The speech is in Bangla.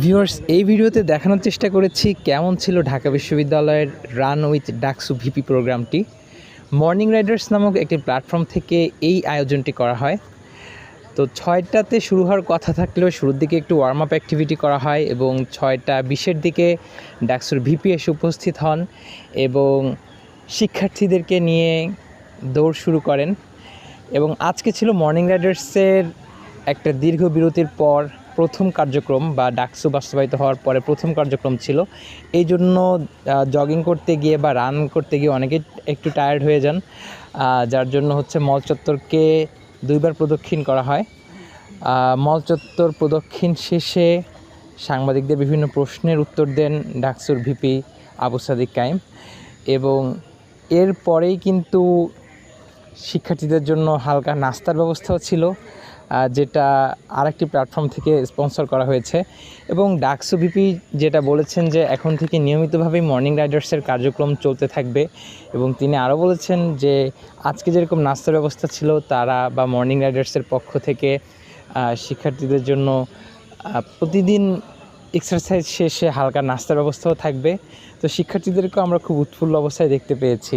ভিউয়ার্স এই ভিডিওতে দেখানোর চেষ্টা করেছি কেমন ছিল ঢাকা বিশ্ববিদ্যালয়ের রান উইথ ডাকসু ভিপি প্রোগ্রামটি মর্নিং রাইডার্স নামক একটি প্ল্যাটফর্ম থেকে এই আয়োজনটি করা হয়। তো ছয়টাতে শুরু হওয়ার কথা থাকলেও শুরুর দিকে একটু ওয়ার্ম আপ অ্যাক্টিভিটি করা হয় এবং ছয়টা বিশের দিকে ডাকসুর ভিপি এসে উপস্থিত হন এবং শিক্ষার্থীদেরকে নিয়ে দৌড় শুরু করেন। এবং আজকে ছিল মর্নিং রাইডার্সের একটা দীর্ঘ বিরতির পর প্রথম কার্যক্রম বা ডাকসু বাস্তবায়িত হওয়ার পরে প্রথম কার্যক্রম ছিল। এই জন্য জগিং করতে গিয়ে বা রান করতে গিয়ে অনেকে একটু টায়ার্ড হয়ে যান। যার জন্য হচ্ছে মল চত্বরকে দুইবার প্রদক্ষিণ করা হয়। মল চত্বর প্রদক্ষিণ শেষে সাংবাদিকদের বিভিন্ন প্রশ্নের উত্তর দেন ডাকসুর ভিপি আবু সাদিক কাইম এবং এরপরেই কিন্তু শিক্ষার্থীদের জন্য হালকা নাস্তার ব্যবস্থাও ছিল। যেটা আরেকটি প্ল্যাটফর্ম থেকে স্পন্সর করা হয়েছে। এবং ডাকসু ভিপি যেটা বলেছেন যে এখন থেকে নিয়মিতভাবেই মর্নিং রাইডার্সের কার্যক্রম চলতে থাকবে। এবং তিনি আরও বলেছেন যে আজকে যেরকম নাস্তার ব্যবস্থা ছিল, তারা বা মর্নিং রাইডার্সের পক্ষ থেকে শিক্ষার্থীদের জন্য প্রতিদিন এক্সারসাইজ শেষে হালকা নাস্তার ব্যবস্থাও থাকবে। তো শিক্ষার্থীদেরকেও আমরা খুব উৎফুল্ল অবস্থায় দেখতে পেয়েছি।